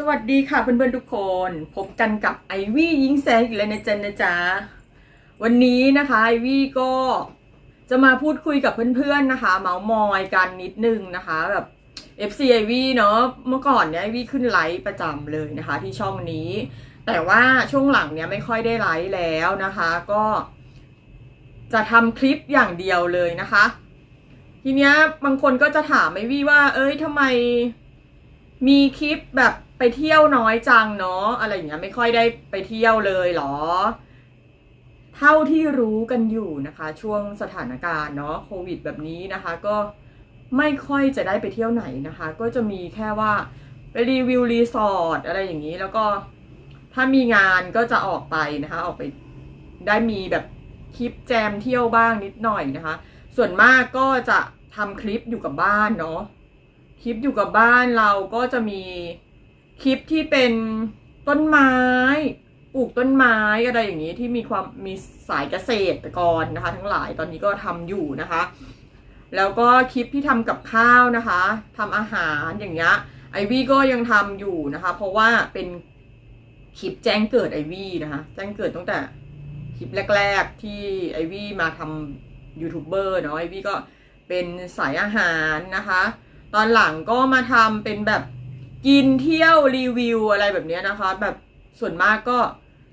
สวัสดีค่ะเพื่อนๆทุกคน พบกันกับไอวี่ยิงแซงอีกแล้วนะจ๊ะนะจ๊ะวันนี้นะคะไอวี่ก็จะมาพูดคุยกับเพื่อนๆนะคะ เมาส์มอยกันนิดนึงนะคะแบบ FC ไอวี่เนาะเมื่อก่อนเนี่ยไอวี่ขึ้นไลฟ์ประจำเลยนะคะ ที่ช่องนี้ แต่ว่าช่วงหลังเนี่ยไม่ค่อยได้ไลฟ์แล้วนะคะ ก็ จะทำคลิปอย่างเดียวเลยนะคะ ทีเนี้ยบางคนก็จะถามไอวี่ว่า เอ้ยทำไมมีคลิปแบบ ไปเที่ยวน้อยจังเนาะอะไรอย่างเงี้ยไม่ค่อยได้ไปเที่ยวเลยหรอ เท่าที่รู้กันอยู่นะคะ ช่วงสถานการณ์เนาะโควิดแบบนี้นะคะ ก็ไม่ค่อยจะได้ไปเที่ยวไหนนะคะ ก็จะมีแค่ว่าไปรีวิวรีสอร์ทอะไรอย่างนี้แล้วก็ถ้ามีงานก็จะออกไปนะคะ ออกไปได้มีแบบคลิปแจมเที่ยวบ้างนิดหน่อยนะคะ ส่วนมากก็จะทำคลิปอยู่กับบ้านเนาะคลิปอยู่กับบ้านเราก็จะมี คลิปที่เป็นต้นไม้ปลูกต้นไม้อะไรอย่างนี้ที่มีความมีสายเกษตรกรนะคะ ทั้งหลายตอนนี้ก็ทำอยู่นะคะ แล้วก็คลิปที่ทำกับข้าวนะคะทำอาหารอย่างเงี้ยไอวี่ก็ยังทำอยู่นะคะ เพราะว่าเป็นคลิปแจ้งเกิดไอวี่นะคะ แจ้งเกิดตั้งแต่คลิปแรก ๆ ที่ไอวี่มาทำยูทูบเบอร์เนาะไอวี่ก็เป็นสายอาหารนะคะ ตอนหลังก็มาทำเป็นแบบ กินเที่ยวรีวิวอะไรแบบนี้นะคะ แบบส่วนมากก็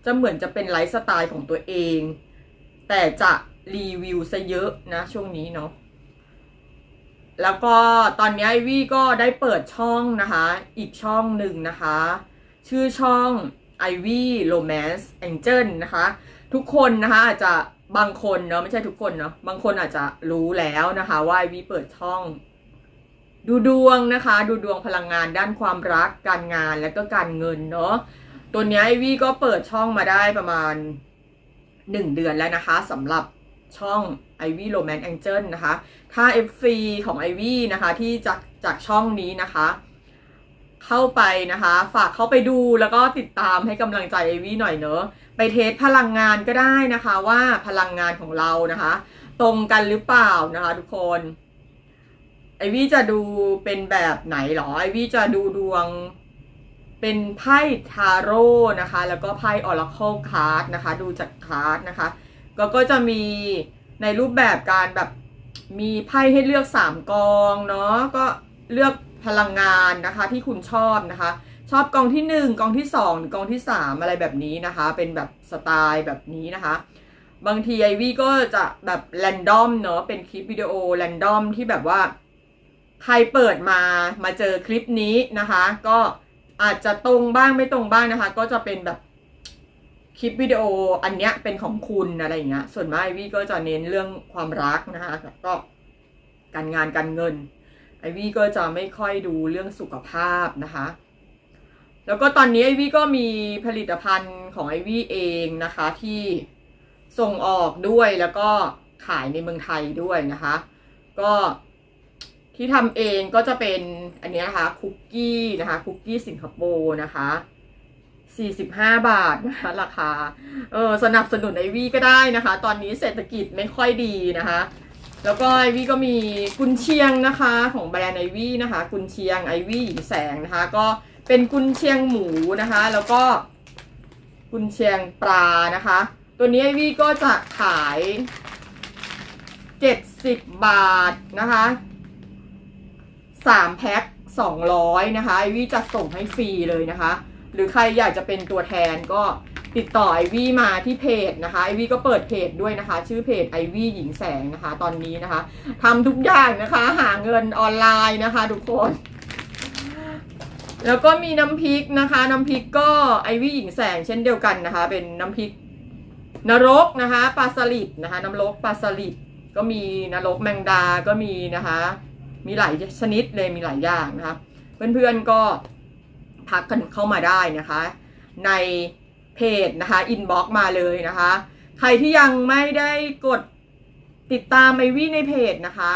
จะเหมือนจะเป็นไลฟ์สไตล์ของตัวเอง แต่จะรีวิวซะเยอะนะช่วงนี้เนาะแล้วก็ตอนนี้ไอวี่ก็ได้เปิดช่องนะคะ อีกช่องหนึ่งนะคะ ชื่อช่อง Ivy Romance Angel นะคะ ทุกคนนะคะอาจจะบางคนเนาะไม่ใช่ทุกคนเนาะบางคนอาจจะรู้แล้วนะคะ ว่าไอวี่เปิดช่อง ดูดวงนะคะ ดูดวงพลังงานด้านความรักการงานและก็การเงินเนาะตัวนี้ไอวี่ก็เปิดช่องมาได้ประมาณหนึ่งเดือนแล้วนะคะสำหรับช่อง Ivy Romance Angel นะคะ ถ้า FC ของ Ivy นะคะที่จากจากช่องนี้นะคะ เข้าไปนะคะ ฝากเข้าไปดูแล้วก็ติดตามให้กำลังใจ Ivy หน่อยเนอะไปเทสพลังงานก็ได้นะคะว่าพลังงานของเรานะคะ ตรงกันหรือเปล่านะคะทุกคน ไอวี่จะดูเป็นแบบไหนหรอ ไอวี่จะดูดวงเป็นไพ่ทาโร่นะคะ แล้วก็ไพ่ออราเคิลคาร์ดนะคะ ดูจากคาร์ดนะคะ ก็ก็จะมีในรูปแบบการแบบมีไพ่ให้เลือกสามกองเนาะ ก็เลือกพลังงานนะคะที่คุณชอบนะคะ ชอบกองที่หนึ่งกองที่สองหรือกองที่สามอะไรแบบนี้นะคะ เป็นแบบสไตล์แบบนี้นะคะ บางทีไอวี่ก็จะแบบแรนดอมเนาะ เป็นคลิปวิดีโอแรนดอมที่แบบว่า ใครเปิดมามาเจอคลิปนี้นะคะ ก็อาจจะตรงบ้างไม่ตรงบ้างนะคะ ก็จะเป็นแบบคลิปวิดีโออันเนี้ยเป็นของคุณอะไรอย่างเงี้ย ส่วนมากไอวี่ก็จะเน้นเรื่องความรักนะคะแล้วก็การงานการเงิน ไอวี่ก็จะไม่ค่อยดูเรื่องสุขภาพนะคะ แล้วก็ตอนนี้ไอวี่ก็มีผลิตภัณฑ์ของไอวี่เองนะคะที่ส่งออกด้วยแล้วก็ขายในเมืองไทยด้วยนะคะ ก็ ที่ทำเองก็จะเป็นอันนี้นะคะคุกกี้นะคะคุกกี้สิงคโปร์นะคะ45 บาทนะคะราคาเออสนับสนุนไอวี่ก็ได้นะคะ ตอนนี้เศรษฐกิจไม่ค่อยดีนะคะ แล้วก็ไอวี่ก็มีกุนเชียงนะคะของแบรนด์ไอวี่นะคะกุนเชียงไอวี่หญิงแสงนะคะ ก็เป็นกุนเชียงหมูนะคะ แล้วก็กุนเชียงปลานะคะ ตัวนี้ไอวี่ก็จะขาย 70 บาทนะคะ สามแพ็ค200 นะคะไอวี่จะส่งให้ฟรีเลยนะคะ หรือใครอยากจะเป็นตัวแทนก็ติดต่อไอวี่มาที่เพจนะคะไอวี่ก็เปิดเพจด้วยนะคะ ชื่อเพจไอวี่หญิงแสงนะคะ ตอนนี้นะคะทำทุกอย่างนะคะ หาเงินออนไลน์นะคะ ทุกคน แล้วก็มีน้ำพริกนะคะ น้ำพริกก็ไอวี่หญิงแสงเช่นเดียวกันนะคะ เป็นน้ำพริกนรกนะคะปลาสลิดนะคะน้ำรกปลาสลิดก็มีนรกแมงดาก็มีนะคะ มีหลายชนิดเลยมีหลายอย่างนะคะเพื่อนๆก็ทักกันเข้ามาได้นะคะ ในเพจนะคะอินบ็อกมาเลยนะคะ ใครที่ยังไม่ได้กดติดตามไอวี่ในเพจนะคะ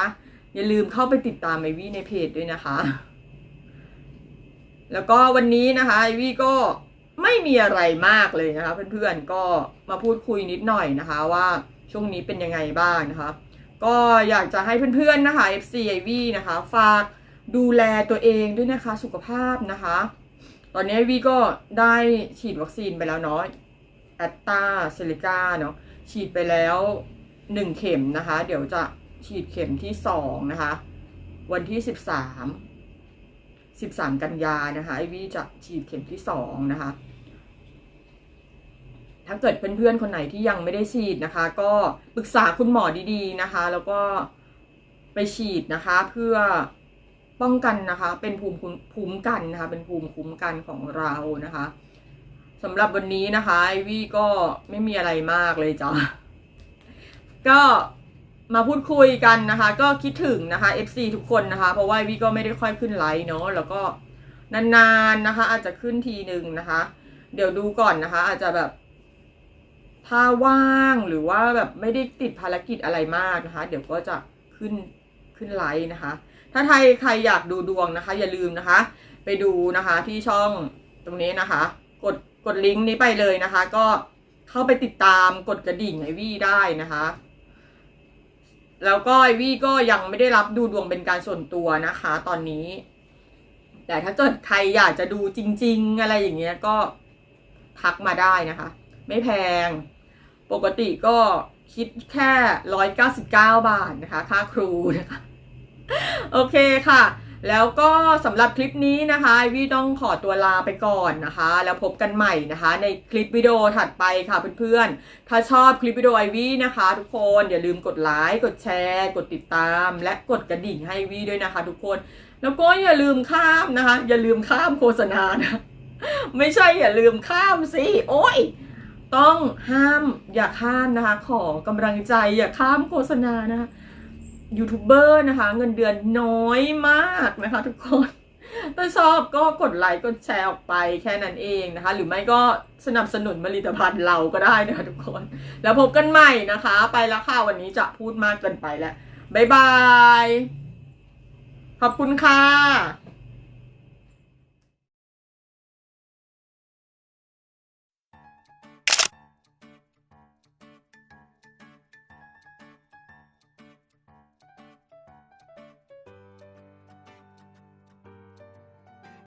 อย่าลืมเข้าไปติดตามไอวี่ในเพจด้วยนะคะ แล้วก็วันนี้นะคะไอวี่ก็ไม่มีอะไรมากเลยนะคะ เพื่อนๆก็มาพูดคุยนิดหน่อยนะคะ ว่าช่วงนี้เป็นยังไงบ้างนะคะ ก็อยากจะให้เพื่อนๆนะคะ FC IV นะคะ ฝากดูแลตัวเองด้วยนะคะ สุขภาพนะคะ ตอนนี้วีก็ได้ฉีดวัคซีนไปแล้วเนาะแอตตาเซเลกาเนาะฉีดไปแล้วหนึ่งเข็มนะคะ เดี๋ยวจะฉีดเข็มที่สองนะคะ วันที่สิบสามสิบสามกันยานะคะไอวีจะฉีดเข็มที่สองนะคะ ถ้าเกิดเพื่อนๆคนไหนที่ยังไม่ได้ฉีดนะคะ ก็ปรึกษาคุณหมอดีๆนะคะ แล้วก็ไปฉีดนะคะ เพื่อป้องกันนะคะ เป็นภูมิคุ้มภูมิกันนะคะ เป็นภูมิคุ้มกันของเรานะคะสำหรับวันนี้นะคะไอวี่ก็ไม่มีอะไรมากเลยจ้ะก็มาพูดคุยกันนะคะ ก็คิดถึงนะคะ FC ทุกคนนะคะ เพราะว่าวี่ก็ไม่ได้ค่อยขึ้นไลฟ์เนาะแล้วก็นานๆนะคะ อาจจะขึ้นทีหนึ่งนะคะ เดี๋ยวดูก่อนนะคะ อาจจะแบบ ถ้าว่างหรือว่าแบบไม่ได้ติดภารกิจอะไรมากนะคะ เดี๋ยวก็จะขึ้นขึ้นไลฟ์นะคะ ถ้าใครใครอยากดูดวงนะคะ อย่าลืมนะคะ ไปดูนะคะที่ช่องตรงนี้นะคะ กดกดลิงก์นี้ไปเลยนะคะ ก็เข้าไปติดตามกดกระดิ่งไอวี่ได้นะคะ แล้วก็ไอวี่ก็ยังไม่ได้รับดูดวงเป็นการส่วนตัวนะคะ ตอนนี้ แต่ถ้าเกิดใครอยากจะดูจริง ๆ อะไรอย่างเงี้ยก็ทักมาได้นะคะ ไม่แพง ปกติก็คิดแค่ร้อยเกาสิบเก้าบาทนะคะ ค่าครูนะคะ โอเคค่ะ แล้วก็สำหรับคลิปนี้นะคะวี่ต้องขอตัวลาไปก่อนนะคะ แล้วพบกันใหม่นะคะ ในคลิปวิดีโอถัดไปค่ะเพื่อนๆ ถ้าชอบคลิปวิดีโอไอวี่นะคะ ทุกคนอย่าลืมกดไลค์กดแชร์ กดติดตาม และกดกระดิ่งให้วี่ด้วยนะคะ ทุกคน แล้วก็อย่าลืมข้ามนะคะ อย่าลืมข้ามโฆษณานะไม่ใช่อย่าลืมข้ามสิโอ้ย ต้องห้ามอย่าข้ามนะคะ ขอกำลังใจอย่าข้ามโฆษณานะคะยูทูบเบอร์นะคะ เงินเดือนน้อยมากนะคะทุกคนถ้าชอบก็กดไลค์กดแชร์ออกไปแค่นั้นเองนะคะ หรือไม่ก็สนับสนุนผลิตภัณฑ์เราก็ได้นะคะทุกคน แล้วพบกันใหม่นะคะ ไปแล้วค่ะวันนี้จะพูดมากเกินไปแล้ว บ๊ายบาย ขอบคุณค่ะ